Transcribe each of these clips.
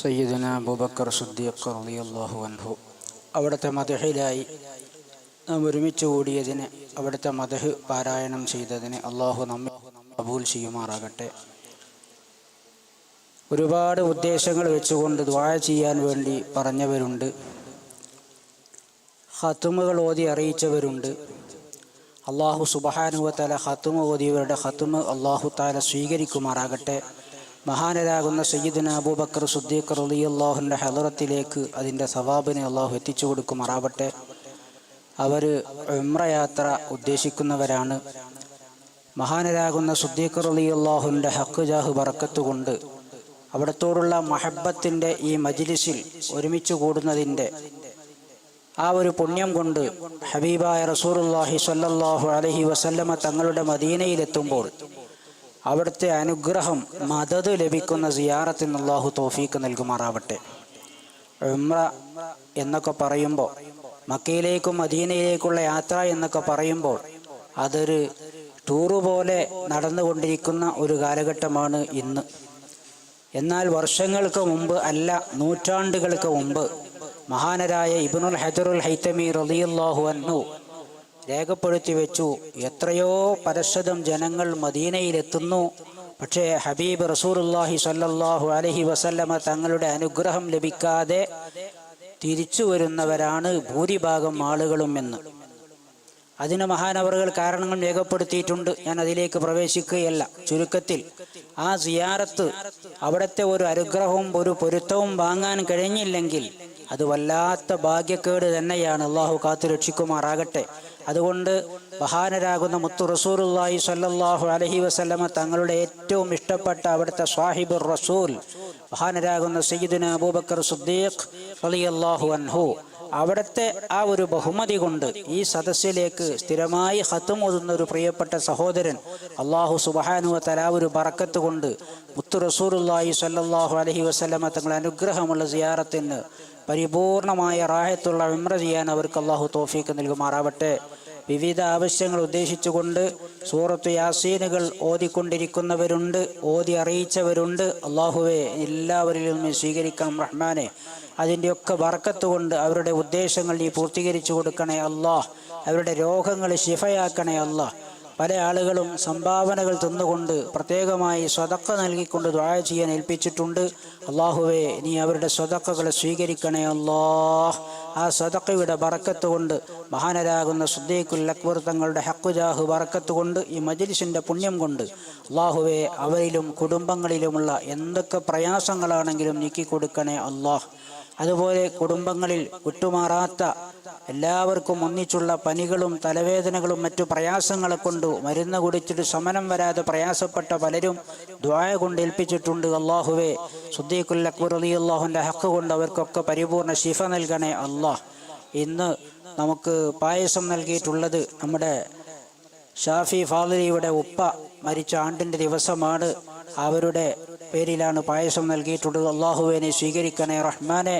സയ്യിദന അബൂബക്കർ സുദ്ദീഖ് റളിയല്ലാഹു അൻഹു. അവിടുത്തെ മദഹിലായി നാം ഒരുമിച്ച് കൂടിയതിന് അവിടുത്തെ മദഹ് പാരായണം ചെയ്തതിന് അള്ളാഹു നമ്മെ അബൂൽ ചെയ്യുമാറാകട്ടെ. ഒരുപാട് ഉദ്ദേശങ്ങൾ വെച്ചുകൊണ്ട് ദ്വായ ചെയ്യാൻ വേണ്ടി പറഞ്ഞവരുണ്ട്. ഹത്തുമുകൾ ഓതി അറിയിച്ചവരുണ്ട്. അള്ളാഹു സുബഹാനുവത്തല ഹത്തുമ ഓതിയവരുടെ ഹത്തുമ അള്ളാഹു താല സ്വീകരിക്കുമാറാകട്ടെ. മഹാനരാകുന്ന സയ്യിദിന അബൂബക്കർ സുദ്ദീഖ് റലി അള്ളാഹുന്റെ ഹലറത്തിലേക്ക് അതിന്റെ സവാബിനെ അള്ളാഹു എത്തിച്ചു കൊടുക്കുമാറാവട്ടെ. അവർ ഉമ്രയാത്ര ഉദ്ദേശിക്കുന്നവരാണ്. മഹാനരാകുന്ന സുദ്ദീഖ് റലി അള്ളാഹുന്റെ ഹക്ക് ജാഹ് ബറക്കത്തുകൊണ്ട് അവിടത്തോടുള്ള മഹബത്തിന്റെ ഈ മജിലിസിൽ ഒരുമിച്ച് കൂടുന്നതിന്റെ ആ ഒരു പുണ്യം കൊണ്ട് ഹബീബായ റസൂറുല്ലാഹി സല്ലാഹു അലഹി വസല്ലമ തങ്ങളുടെ മദീനയിലെത്തുമ്പോൾ അവിടുത്തെ അനുഗ്രഹം മദത് ലഭിക്കുന്ന സിയാറത്തിന് അള്ളാഹു തോഫീക്ക് നൽകുമാറാവട്ടെ. ഉമ്ര എന്നൊക്കെ പറയുമ്പോൾ മക്കയിലേക്കും മദീനയിലേക്കുള്ള യാത്ര എന്നൊക്കെ പറയുമ്പോൾ അതൊരു ടൂറ് പോലെ നടന്നുകൊണ്ടിരിക്കുന്ന ഒരു കാലഘട്ടമാണ് ഇന്ന്. എന്നാൽ വർഷങ്ങൾക്ക് മുമ്പ് അല്ല നൂറ്റാണ്ടുകൾക്ക് മുമ്പ് മഹാനരായ ഇബ്നുൽ ഹജറുൽ ഹൈത്തമി റളിയല്ലാഹു അൻഹു രേഖപ്പെടുത്തി വെച്ചു എത്രയോ പരശതം ജനങ്ങൾ മദീനയിലെത്തുന്നു. പക്ഷേ ഹബീബ് റസൂറുല്ലാഹി സല്ലാഹു അലഹി വസല്ലമ തങ്ങളുടെ അനുഗ്രഹം ലഭിക്കാതെ തിരിച്ചു വരുന്നവരാണ് ഭൂരിഭാഗം ആളുകളും എന്ന്. അതിന് മഹാനവറുകൾ കാരണങ്ങൾ രേഖപ്പെടുത്തിയിട്ടുണ്ട്. ഞാൻ അതിലേക്ക് പ്രവേശിക്കുകയല്ല. ചുരുക്കത്തിൽ ആ സിയാറത്ത് അവിടുത്തെ ഒരു അനുഗ്രഹവും ഒരു പൊരുത്തവും വാങ്ങാൻ കഴിഞ്ഞില്ലെങ്കിൽ അത് വല്ലാത്ത ഭാഗ്യക്കേട് തന്നെയാണ്. അള്ളാഹു കാത്തു രക്ഷിക്കുമാറാകട്ടെ അതുകൊണ്ട് മഹാനരാകുന്ന മുത്തു റസൂലുല്ലാഹി സല്ലാഹു അലഹി വസ്ലമ തങ്ങളുടെ ഏറ്റവും ഇഷ്ടപ്പെട്ട അവിടുത്തെ സാഹിബുർ റസൂൽ മഹാനരാകുന്ന സയ്യിദിന അബൂബക്കർ സുദ്ദീഖ് റളിയല്ലാഹു അൻഹു. അവിടുത്തെ ആ ഒരു ബഹുമതി കൊണ്ട് ഈ സദസ്സിലേക്ക് സ്ഥിരമായി ഹത്തും ഓതുന്ന ഒരു പ്രിയപ്പെട്ട സഹോദരൻ അള്ളാഹു സുബഹാനുവ തല ഒരു ബറക്കത്ത് കൊണ്ട് മുത്തു റസൂറുല്ലാഹി സല്ലാഹു അലഹി വസ്ലമ തങ്ങളുടെ അനുഗ്രഹമുള്ള സിയാറത്തിന് പരിപൂർണമായ റാഹത്തുള്ള വിമ്ര ചെയ്യാൻ അവർക്ക് അള്ളാഹു തോഫീക്ക് നൽകുമാറാവട്ടെ. വിവിധ ആവശ്യങ്ങൾ ഉദ്ദേശിച്ചുകൊണ്ട് സൂറത്ത് യാസീനുകൾ ഓതിക്കൊണ്ടിരിക്കുന്നവരുണ്ട് ഓതി അറിയിച്ചവരുണ്ട്. അള്ളാഹുവെ എല്ലാവരിലും നീ സ്വീകരിക്കണം റഹ്മാനെ. അതിന്റെയൊക്കെ വറക്കത്ത് കൊണ്ട് അവരുടെ ഉദ്ദേശങ്ങൾ നീ പൂർത്തീകരിച്ചു കൊടുക്കണേ അള്ളാഹ് അവരുടെ രോഗങ്ങൾ ശിഫയാക്കണേ അള്ളാഹ് പല ആളുകളും സംഭാവനകൾ തന്നുകൊണ്ട് പ്രത്യേകമായി സ്വതക്ക നൽകിക്കൊണ്ട് ദ്വായ ചെയ്യാൻ ഏൽപ്പിച്ചിട്ടുണ്ട്. അള്ളാഹുവെ നീ അവരുടെ സ്വതക്കകളെ സ്വീകരിക്കണേ അല്ലാഹ് ആ സ്വതക്കയുടെ ബറക്കത്ത് കൊണ്ട് മഹാനരാകുന്ന സുദ്ദീഖുൽ അക്ബർ തങ്ങളുടെ ഹക്കുജാഹു ബറക്കത്ത് കൊണ്ട് ഈ മജിലിസിന്റെ പുണ്യം കൊണ്ട് അള്ളാഹുവെ അവരിലും കുടുംബങ്ങളിലുമുള്ള എന്തൊക്കെ പ്രയാസങ്ങളാണെങ്കിലും നീക്കിക്കൊടുക്കണേ അള്ളാഹ് അതുപോലെ കുടുംബങ്ങളിൽ വിട്ടുമാറാത്ത എല്ലാവർക്കും ഒന്നിച്ചുള്ള പനികളും തലവേദനകളും മറ്റു പ്രയാസങ്ങളെ കൊണ്ട് മരുന്ന് കുടിച്ചിട്ട് ശമനം വരാതെ പ്രയാസപ്പെട്ട പലരും ദ്വായ കൊണ്ട് ഏൽപ്പിച്ചിട്ടുണ്ട്. അള്ളാഹുവെ സുദ്ദീഖുൽ അക്ബർ അലി അള്ളാഹുന്റെ ഹക്ക് കൊണ്ട് അവർക്കൊക്കെ പരിപൂർണ ശിഫ നൽകണേ അള്ളാഹ് ഇന്ന് നമുക്ക് പായസം നൽകിയിട്ടുള്ളത് നമ്മുടെ ഷാഫി ഫാദലിയുടെ ഉപ്പ മരിച്ച ആണ്ടിന്റെ ദിവസമാണ്. അവരുടെ പേരിലാണ് പായസം നൽകിയിട്ടുള്ളത്. അള്ളാഹുവിനെ സ്വീകരിക്കണേ റഹ്മാനെ.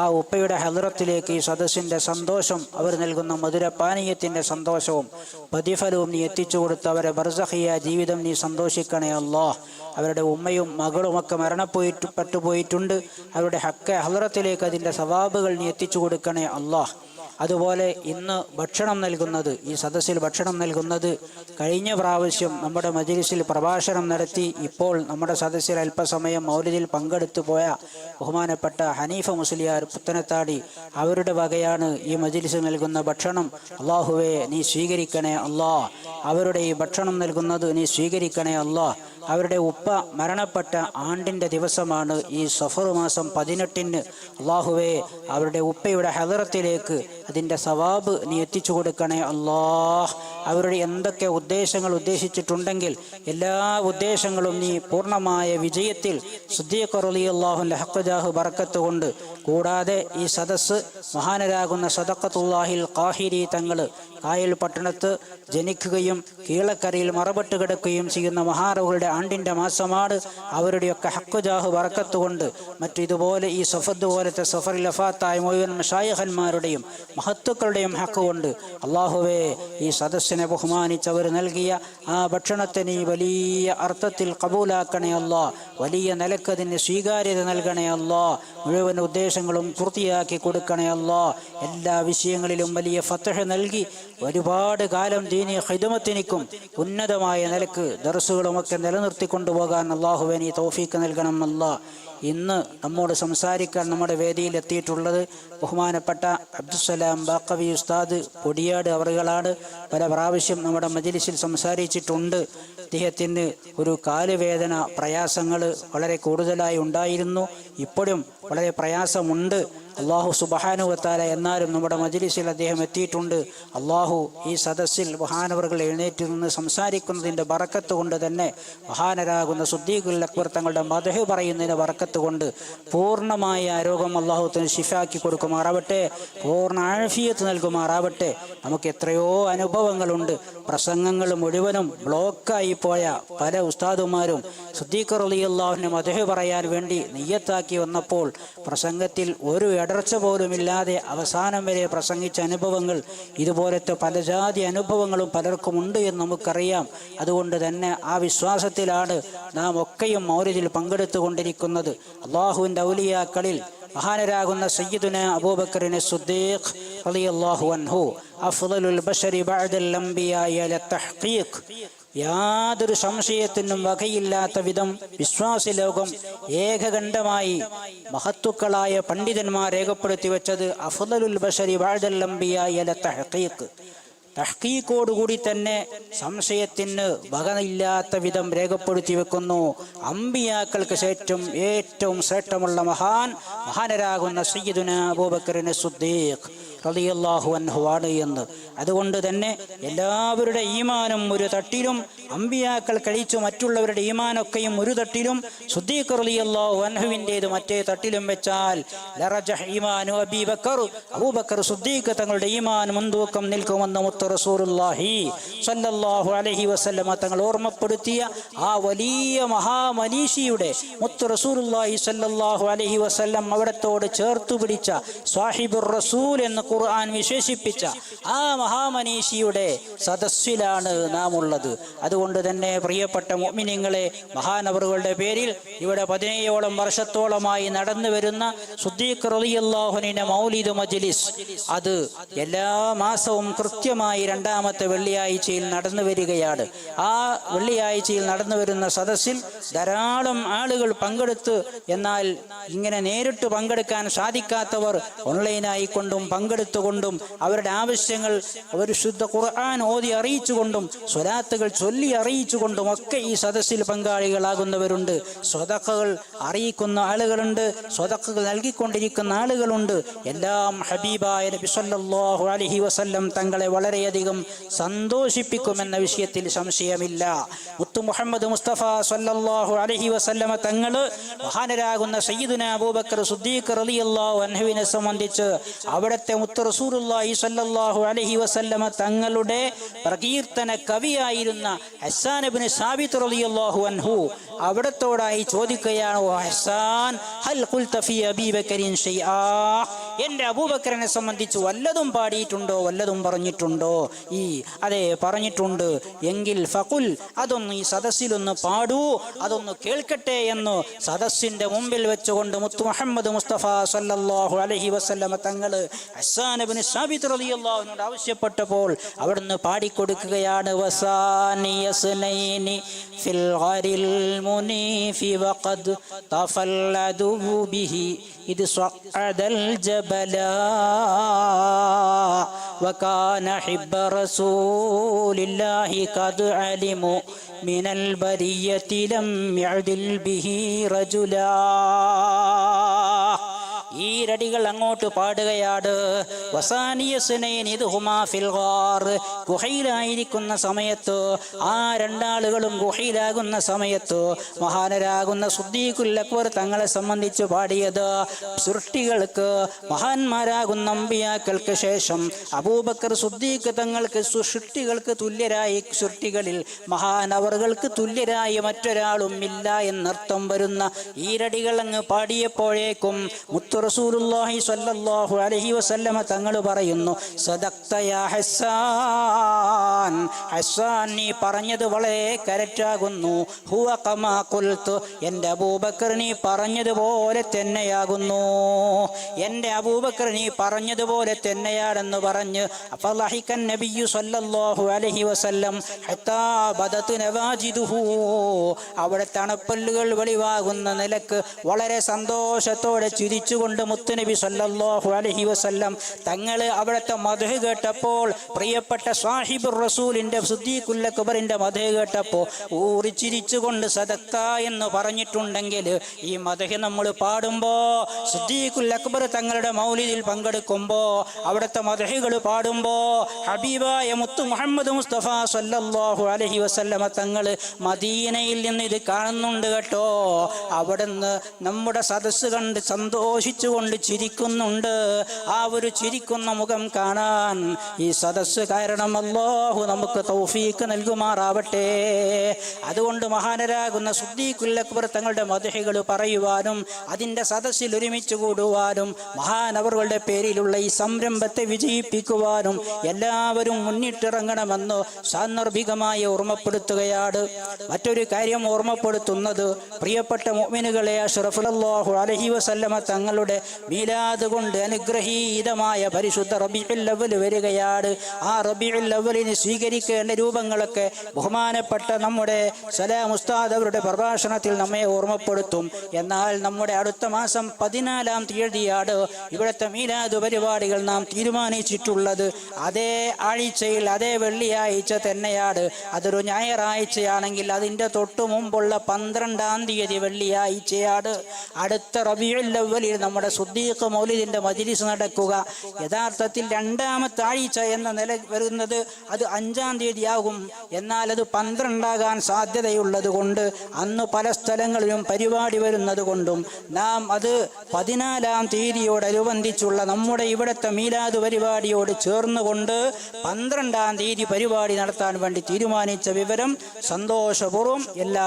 ആ ഉപ്പയുടെ ഹലറത്തിലേക്ക് ഈ സദസ്സിന്റെ സന്തോഷം അവർ നൽകുന്ന മധുരപാനീയത്തിന്റെ സന്തോഷവും പ്രതിഫലവും നീ എത്തിച്ചു കൊടുത്ത് അവരെ ബർസഹിയ ജീവിതം നീ സന്തോഷിക്കണേ അള്ളാഹ് അവരുടെ ഉമ്മയും മകളുമൊക്കെ മരണപ്പോയിട്ട് പെട്ടുപോയിട്ടുണ്ട് അവരുടെ ഹക്ക ഹലറത്തിലേക്ക് അതിന്റെ സവാബുകൾ നീ എത്തിച്ചു കൊടുക്കണേ അള്ളാഹ് അതുപോലെ ഇന്ന് ഭക്ഷണം നൽകുന്നത് ഈ സദസ്സിൽ ഭക്ഷണം നൽകുന്നത് കഴിഞ്ഞ പ്രാവശ്യം നമ്മുടെ മജിലിസിൽ പ്രഭാഷണം നടത്തി ഇപ്പോൾ നമ്മുടെ സദസ്സിൽ അല്പസമയം മൗലിദിൽ പങ്കെടുത്തു പോയ ബഹുമാനപ്പെട്ട ഹനീഫ മുസ്ലിയാർ പുത്തനത്താടി അവരുടെ വകയാണ് ഈ മജിലിസ് നൽകുന്ന ഭക്ഷണം. അള്ളാഹുവെ നീ സ്വീകരിക്കണേ അള്ളാഹ് അവരുടെ ഈ ഭക്ഷണം നൽകുന്നത് നീ സ്വീകരിക്കണേ അള്ളാഹ് അവരുടെ ഉപ്പ മരണപ്പെട്ട ആണ്ടിന്റെ ദിവസമാണ് ഈ സഫർ മാസം പതിനെട്ടിന്. അള്ളാഹുവെ അവരുടെ ഉപ്പയുടെ ഹദറത്തിലേക്ക് അതിന്റെ സവാബ് നീ എത്തിച്ചു കൊടുക്കണേ അള്ളാഹ് അവരുടെ എന്തൊക്കെ ഉദ്ദേശങ്ങൾ ഉദ്ദേശിച്ചിട്ടുണ്ടെങ്കിൽ എല്ലാ ഉദ്ദേശങ്ങളും നീ പൂർണമായ വിജയത്തിൽ സുദ്ദീഖറലി അള്ളാഹുന്റെ ഹക്കജാഹു ബറക്കത്ത് കൊണ്ട് കൂടാതെ ഈ സദസ്സ് മഹാനരാകുന്ന സദക്കത്തുല്ലാഹിൽ കാഹിരി തങ്ങൾ കായൽ പട്ടണത്ത് ജനിക്കുകയും കീളക്കരയിൽ മറപെട്ട് കിടക്കുകയും ചെയ്യുന്ന മഹാറവുകളുടെ ആണ്ടിന്റെ മാസമാണ് അവരുടെയൊക്കെ ഹക്കുജാഹു വറക്കത്തുകൊണ്ട് മറ്റു ഇതുപോലെ ഈ സഫദ് പോലത്തെ സഫർ ലഫാത്തായ മുഴുവൻ ഷായഹന്മാരുടെയും മഹത്തുക്കളുടെയും ഹക്ക് കൊണ്ട് അള്ളാഹുവേ ഈ സദസ്സിനെ ബഹുമാനിച്ചവർ നൽകിയ ആ ഭക്ഷണത്തെ നീ വലിയ അർത്ഥത്തിൽ കബൂലാക്കണേ അല്ലോ. വലിയ നിലക്കതിന് സ്വീകാര്യത നൽകണേ അല്ലോ. മുഴുവൻ ഉദ്ദേശങ്ങളും പൂർത്തിയാക്കി കൊടുക്കണേ അല്ലോ. എല്ലാ വിഷയങ്ങളിലും വലിയ ഫത്തഹ നൽകി ഒരുപാട് കാലം ദീനി ഹിദമത്തിനിക്കും ഉന്നതമായ നിലയ്ക്ക് ദർസുകളുമൊക്കെ നിലനിർത്തിക്കൊണ്ടുപോകാൻ കൊണ്ടുപോകാൻ തോഫീക്ക് തൗഫീക്ക് നൽകണം അല്ലാ. ഇന്ന് നമ്മോട് സംസാരിക്കാൻ നമ്മുടെ വേദിയിൽ എത്തിയിട്ടുള്ളത് ബഹുമാനപ്പെട്ട അബ്ദുസലാം ബാക്കവി ഉസ്താദ് പൊടിയാട് അവറുകളാണ്. പല പ്രാവശ്യം നമ്മുടെ മജിലിസിൽ സംസാരിച്ചിട്ടുണ്ട്. അദ്ദേഹത്തിന് ഒരു കാലുവേദന പ്രയാസങ്ങൾ വളരെ കൂടുതലായി ഉണ്ടായിരുന്നു. ഇപ്പോഴും വളരെ പ്രയാസമുണ്ട്. അള്ളാഹു സുബഹാനുവത്താല എന്നാലും നമ്മുടെ മജ്ലിസിൽ അദ്ദേഹം എത്തിയിട്ടുണ്ട്. അള്ളാഹു ഈ സദസ്സിൽ മഹാനവറുകൾ എഴുന്നേറ്റ് നിന്ന് സംസാരിക്കുന്നതിന്റെ ബറക്കത്ത് കൊണ്ട് തന്നെ മഹാനരാകുന്ന സുദ്ദീഖുൽ അക്ബർ തങ്ങളുടെ മതഹ് പറയുന്നതിന്റെ ബറക്കത്ത് കൊണ്ട് പൂർണമായ രോഗം അള്ളാഹുത്തിന് ഷിഫാക്കി കൊടുക്കുമാറാവട്ടെ പൂർണ ആഴ്ഫിയത്ത് നൽകുമാറാവട്ടെ. നമുക്ക് എത്രയോ അനുഭവങ്ങളുണ്ട്. പ്രസംഗങ്ങൾ മുഴുവനും ബ്ലോക്കായി പോയ പല ഉസ്താദുമാരും സുദ്ദീഖർ അലി അള്ളാഹുവിനെ മതഹ് പറയാൻ വേണ്ടി നെയ്യത്താക്കി വന്നപ്പോൾ പ്രസംഗത്തിൽ ഒരു ഇടർച്ച പോലുമില്ലാതെ അവസാനം വരെ പ്രസംഗിച്ച അനുഭവങ്ങൾ ഇതുപോലത്തെ പല ജാതി അനുഭവങ്ങളും പലർക്കും ഉണ്ട് എന്ന് നമുക്കറിയാം. അതുകൊണ്ട് തന്നെ ആ വിശ്വാസത്തിലാണ് നാം ഒക്കെയും മൗര്യത്തിൽ പങ്കെടുത്തുകൊണ്ടിരിക്കുന്നത്. അള്ളാഹുവിന്റെ ഔലിയാക്കളിൽ മഹാനരാകുന്ന സയ്യിദുന അബൂബക്കറിനെ സുദ്ദീഖ് റളിയല്ലാഹു അൻഹു അഫ്ദലുൽ ബഷരി ബഅദൽ അംബിയായ ലത്തഹ്ഖീഖ് യാതൊരു സംശയത്തിനും വകയില്ലാത്ത വിധം വിശ്വാസി ലോകം ഏകകണ്ഠമായി മഹത്തുക്കളായ പണ്ഡിതന്മാർ രേഖപ്പെടുത്തി വെച്ചത് അഫ്ദലുൽ ബഷരി അംബിയായ ലത്തഹ്ഖീഖ് തഹ്ക്കീക്കോടുകൂടി തന്നെ സംശയത്തിന് വകയില്ലാത്ത വിധം രേഖപ്പെടുത്തി വെക്കുന്നു. അമ്പിയാക്കൾക്ക് ശേഷം ഏറ്റവും ശ്രേഷ്ഠമുള്ള മഹാൻ മഹാനരാകുന്ന സയ്യിദുന അബൂബക്കറിന് സുദ്ദീഖ്. റളിയല്ലാഹു അൻഹു ആണ് എന്ന്. അതുകൊണ്ട് തന്നെ എല്ലാവരുടെ ഈമാനും ഒരു തട്ടിലും അമ്പിയാക്കൾ കഴിച്ചു മറ്റുള്ളവരുടെ ഈമാനൊക്കെയും ഒരു തട്ടിലും സുദ്ദീഖ് റളിയല്ലാഹു അൻഹുവിന്റേത് മറ്റേ തട്ടിലും വെച്ചാൽ ഈമാനു അബീബക്കർ അബൂബക്കർ സുദ്ദീഖ് തങ്ങളുടെ ഈമാൻ മുൻതൂക്കം നിൽക്കുമെന്ന് മുത്ത് റസൂലുള്ളാഹി സല്ലല്ലാഹു അലൈഹി വസല്ലമ തങ്ങൾ ഓർമ്മപ്പെടുത്തിയ ആ വലിയ മഹാമനീഷിയുടെ മുത്ത് റസൂലുള്ളാഹി സല്ലല്ലാഹു അലൈഹി വസല്ലം അവിടത്തോട് ചേർത്തു പിടിച്ച സാഹിബുർ റസൂൽ എന്ന് ഖുർആൻ വിശേഷിപ്പിച്ച ആ മഹാമനീഷിയുടെ സദസ്സിലാണ് നാം ഉള്ളത് അതുകൊണ്ട് തന്നെ പ്രിയപ്പെട്ട മുഅ്മിനീങ്ങളെ മഹാനവറുകളുടെ പേരിൽ ഇവിടെ പതിനേഴോളം വർഷത്തോളമായി നടന്നു വരുന്ന സുദ്ദീഖ് റലിയല്ലാഹുനിന്റെ മൗലിദ് മജ്ലിസ് അത് എല്ലാ മാസവും കൃത്യമായി രണ്ടാമത്തെ വെള്ളിയാഴ്ചയിൽ നടന്നു വരികയാണ്. ആ വെള്ളിയാഴ്ചയിൽ നടന്നു വരുന്ന സദസ്സിൽ ധാരാളം ആളുകൾ പങ്കെടുത്ത് എന്നാൽ ഇങ്ങനെ നേരിട്ട് പങ്കെടുക്കാൻ സാധിക്കാത്തവർ ഓൺലൈനായി കൊണ്ടും പങ്കെടുത്തുകൊണ്ടും അവരുടെ ആവശ്യങ്ങൾ ഒരു ശുദ്ധ ഖുർആൻ ഓതി അറിയിച്ചുകൊണ്ടും സ്വലാത്തുകൾ ചൊല്ലി അറിയിച്ചുകൊണ്ടും ഒക്കെ ഈ സദസ്സിൽ പങ്കാളികളാകുന്നവരുണ്ട്. സ്വതക്കകൾ അറിയിക്കുന്ന ആളുകളുണ്ട്. സ്വതക്കകൾ നൽകിക്കൊണ്ടിരിക്കുന്ന ആളുകളുണ്ട്. എല്ലാം ഹബീബായ നബി സല്ലല്ലാഹു അലൈഹി വസല്ലം തങ്ങളെ വളരെയധികം സന്തോഷിപ്പിക്കുമെന്ന വിഷയത്തിൽ സംശയമില്ല. മുത്തു മുഹമ്മദ് മുസ്തഫ സല്ലല്ലാഹു അലൈഹി വസല്ലമ തങ്ങൾ മഹാനരാകുന്ന സയ്യിദുന അബൂബക്കർ സുദ്ദീഖ് റളിയല്ലാഹു അൻഹുവിനെ സംബന്ധിച്ച് അവിടുത്തെ മുത്ത് റസൂറുല്ലാഹി സല്ലാഹു അലഹി വസല്ലമ തങ്ങളുടെ പ്രകീർത്തന കവിയായിരുന്ന ഹസ്സാൻ ഇബ്നു സാബിത്ത് റളിയല്ലാഹു അൻഹു അവിടത്തോടായി ചോദിക്കുകയാണ് "ഓ ഹസാൻ ഹൽ ഖുൽ ഫീ അബീ ബക്കറിൻ ഷൈആ? എന്റെ അബൂബക്കറിനെ സംബന്ധിച്ച് വല്ലതും പാടിയിട്ടുണ്ടോ വല്ലതും പറഞ്ഞിട്ടുണ്ടോ? ഈ അതെ പറഞ്ഞിട്ടുണ്ട്. എങ്കിൽ ഫകുൽ അതൊന്ന് ഈ സദസ്സിലൊന്ന് പാടൂ അതൊന്ന് കേൾക്കട്ടെ എന്ന് സദസ്സിന്റെ മുമ്പിൽ വെച്ചുകൊണ്ട് മുത്തു മുഹമ്മദ് മുസ്തഫ സല്ലല്ലാഹു അലൈഹി വസല്ലമ തങ്ങൾ ഹസ്സാനബിന് സാബിത്ത് റളിയല്ലാഹുവിനോട് ആവശ്യപ്പെട്ടപ്പോൾ അവിടുന്ന് പാടിക്കൊടുക്കുകയാണ് വസാനിയസ്നൈനി ഫിൽ ഗരിൽ മുനീഫി വഖദ് തഫല്ലദു ബിഹി ഇത് സ്വഅദൽ ജബലാ وكان حب رسول الله قد علموا من البرية لم يعدل به رجلا ഈ രടികൾ അങ്ങോട്ട് പാടുകയാണ് ഗുഹയിലായിരിക്കുന്ന സമയത്ത് ആ രണ്ടാളുകളും ഗുഹയിലാകുന്ന സമയത്ത് മഹാനരാകുന്ന സുദ്ദീഖുൽ അക്ബർ തങ്ങളെ സംബന്ധിച്ച് പാടിയത് സൃഷ്ടികൾക്ക് മഹാന്മാരാകുന്ന അമ്പിയാക്കൾക്ക് ശേഷം അബൂബക്കർ സുദ്ദീഖ് തങ്ങൾക്ക് സൃഷ്ടികൾക്ക് തുല്യരായി സൃഷ്ടികളിൽ മഹാനവറുകൾക്ക് തുല്യരായി മറ്റൊരാളും ഇല്ല എന്നർത്ഥം വരുന്ന ഈരടികൾ അങ്ങ് പാടിയപ്പോഴേക്കും മുത്തു റസൂലുള്ളാഹി സ്വല്ലല്ലാഹു അലൈഹി വസല്ലമ തങ്ങൾ പറയുന്നു സദക്ത യാ ഹസ്സാൻ. ഹസ്സാൻ നീ പറഞ്ഞത് വളരെ കരറ്റാകുന്നു ഹുവ കമാ ഖുൽതു. എന്റെ അബൂബക്കർ നീ പറഞ്ഞതുപോലെ തന്നെയാകുന്നു. എന്റെ അബൂബക്കർ നീ പറഞ്ഞതുപോലെ തന്നെയാണെന്ന് പറഞ്ഞ് അഫലഹിക്കൻ നബിയു സല്ലല്ലാഹു അലൈഹി വസല്ലം ഹത്താ ബദതു നവാജിദുഹു. അവിടെ തണുപ്പല്ലുകൾ വെളിവാകുന്ന നിലയ്ക്ക് വളരെ സന്തോഷത്തോടെ ചിരിച്ചുകൊണ്ട് മുത്തുനബി സല്ലല്ലാഹു അലഹി വസല്ലം തങ്ങളെ അവിടുത്തെ മധു കേട്ടപ്പോൾ പ്രിയപ്പെട്ട സാഹിബുർ റസൂലിന്റെ സുദ്ദീഖുല്ല അക്ബറിന്റെ മധു കേട്ടപ്പോൾ ഊറിച്ചിരിച്ചുകൊണ്ട് ചിരിച്ചുകൊണ്ട് സദക്ക എന്ന് പറഞ്ഞിട്ടുണ്ടെങ്കിൽ ഈ മധു നമ്മൾ പാടുമ്പോൾ സുദ്ദീഖുൽ അക്ബർ തങ്ങളുടെ മൗലിദിൽ പങ്കെടുക്കുമ്പോൾ അവിടുത്തെ മധുകൾ പാടുമ്പോൾ ഹബീബായ മുത്തു മുഹമ്മദ് മുസ്തഫ സല്ലല്ലാഹു അലഹി വസല്ലമ തങ്ങൾ മദീനയിൽ നിന്ന് ഇത് കാണുന്നുണ്ട് കേട്ടോ. അവിടുന്ന് നമ്മുടെ സദസ്സ് കണ്ട് സന്തോഷിച്ചുകൊണ്ട് ചിരിക്കുന്നുണ്ട്. ആ ഒരു ചിരിക്കുന്ന മുഖം കാണാൻ ഈ സദസ്സ് കാരണം അല്ലാഹു നമുക്ക് തൗഫീക്ക് നൽകുമാറാവട്ടെ. അതുകൊണ്ട് മഹാനരാകുന്ന സുദ്ദീഖുൽ അക്ബർ തങ്ങളുടെ മധുഹികൾ പറയുവാനും അതിന്റെ സദസ്സിൽ ഒരുമിച്ച് കൂടുവാനും മഹാനവറുകളുടെ പേരിലുള്ള ഈ സംരംഭത്തെ വിജയിപ്പിക്കുവാനും എല്ലാവരും മുന്നിട്ടിറങ്ങണമെന്ന് സാന്ദർഭികമായി ഓർമ്മപ്പെടുത്തുകയാണ്. മറ്റൊരു കാര്യം ഓർമ്മപ്പെടുത്തുന്നത്. പ്രിയപ്പെട്ട മോമിനുകളെ അഷ്റഫുലല്ലാഹു അലഹി വസല്ലമ തങ്ങളുടെ മീലാദ് കൊണ്ട് അനുഗ്രഹീതമായ പരിശുദ്ധ റബീഉൽ ലവൽ വരികയാണ്. ആ റബീഉൽ ലവലിന് സ്വീകരിക്കേണ്ട രൂപങ്ങളൊക്കെ ബഹുമാനപ്പെട്ട നമ്മുടെ സലാം ഉസ്താദ് അവരുടെ പ്രഭാഷണത്തിൽ നമ്മെ ഓർമ്മപ്പെടുത്തും. എന്നാൽ നമ്മുടെ അടുത്ത മാസം പതിനാലാം തീയതിയാണ് ഇവിടുത്തെ മീലാദ് പരിപാടികൾ നാം തീരുമാനിച്ചിട്ടുള്ളത്. അതേ ആഴ്ചയിൽ അതേ വെള്ളിയാഴ്ച തന്നെയാണ്. അതൊരു ഞായറാഴ്ചയാണെങ്കിൽ അതിന്റെ തൊട്ടു മുമ്പുള്ള പന്ത്രണ്ടാം തീയതി വെള്ളിയാഴ്ചയാണ് അടുത്ത റബിയുള്ളവലിൽ നമ്മുടെ സുദ്ദീഖ് മൗലിദിന്റെ മജിലിസ് നടക്കുക. യഥാർത്ഥത്തിൽ രണ്ടാമത്തെ ആഴ്ച എന്ന നില വരുന്നത് അത് അഞ്ചാം തീയതിയാകും. എന്നാൽ അത് പന്ത്രണ്ടാകാൻ സാധ്യതയുള്ളത് കൊണ്ട് അന്ന് പല സ്ഥലങ്ങളിലും പരിപാടി വരുന്നത് കൊണ്ടും നാം അത് പതിനാലാം തീയതിയോടനുബന്ധിച്ചുള്ള നമ്മുടെ ഇവിടുത്തെ മീലാദ് പരിപാടിയോട് ചേർന്നുകൊണ്ട് പന്ത്രണ്ടാം തീയതി പരിപാടി നടത്താൻ വേണ്ടി തീരുമാനിച്ച വിവരം സന്തോഷപൂർവം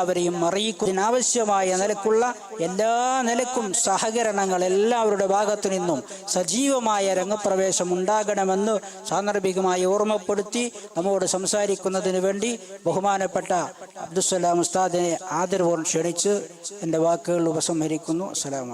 എല്ലാവരെയും അറിയിക്കുന്നതിനാവശ്യമായ നിലക്കുള്ള എല്ലാ നിലക്കും സഹകരണങ്ങൾ എല്ലാവരുടെ ഭാഗത്തു നിന്നും സജീവമായ രംഗപ്രവേശം ഉണ്ടാകണമെന്ന് സാന്ദർഭികമായി ഓർമ്മപ്പെടുത്തി നമ്മോട് സംസാരിക്കുന്നതിന് വേണ്ടി ബഹുമാനപ്പെട്ട അബ്ദുസ്സലാം ഉസ്താദിനെ ആദരവോട് ക്ഷണിച്ച് എന്റെ വാക്കുകൾ ഉപസംഹരിക്കുന്നു. അസ്സലാമു